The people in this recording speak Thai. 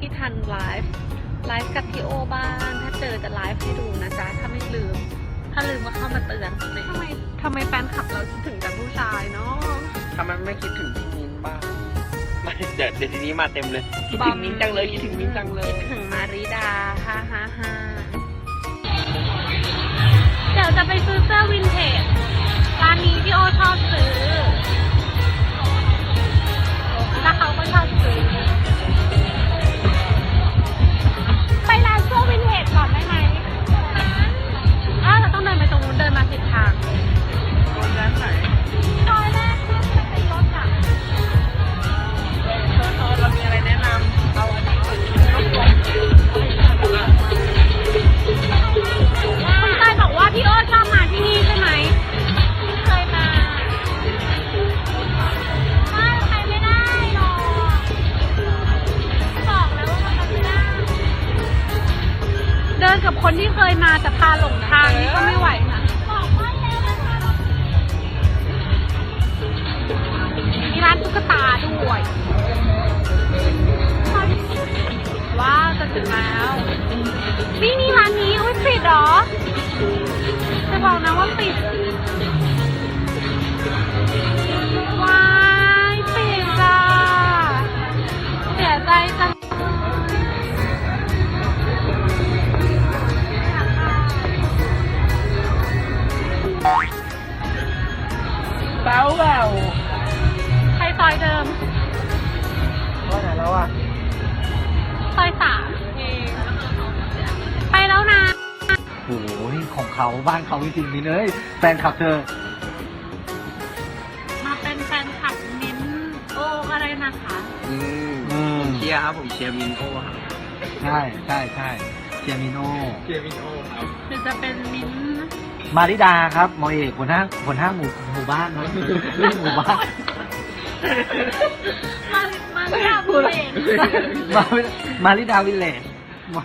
พี่ทันไลฟ์ไลฟ์กับพี่โอบ้างถ้าเจอจะไลฟ์ให้ดูนะจ๊ะถ้าไม่ลืม ถ้าลืมก็เข้ามาเตือนทำไมทำไมแฟนคลับเราคิดถึงแต่ผู้ชายเนาะทำไมไม่คิดถึงพี่มิ้นบ้างไม่เดี๋ยวเดี๋ยวทีนี้มาเต็มเลยคิดถึงมิ้นจังเลยคิดถึงมิ้นจังเลยคิดถึงมาริดาฮ่าฮ่าฮ่าเดี๋ยวจะไปซื้อเสื้อวินเทจร้านนี้พี่โอชอบซื้อ กับคนที่เคยมาแต่พาหลงทางนี่ก็ไม่ไหวนะมีร้านตุ๊กตาด้วยว้าวจะถึงแล้วนี่นี่ร้านนี้อุ้ยปิดเหรอจะบอกนะว่าปิด เต้าเปล่าใครซอยเดิมว่าไหนแล้วอะซอยสามเองไปแล้วนะโอ้ยของเขาบ้านเขาจริงๆนี่เลยแฟนคลับเธอ มาเป็นแฟนคลับมิ้นท์โอ้อะไรนะคะอืมอืมเชียร์ครับผมเชียร์มินโอครับใช่ใช่ใช่เชียร์มิโนเชียร์มินโอครับหรือจะเป็นมิ้นท์มาริดาครับหมอเอกหัวหน้าหัวหน้าหมู่ห มู่บ้านเนอะเรื่องหมู่บ้านมามาเรียกบุเรนมามาริดาวิลเลจมา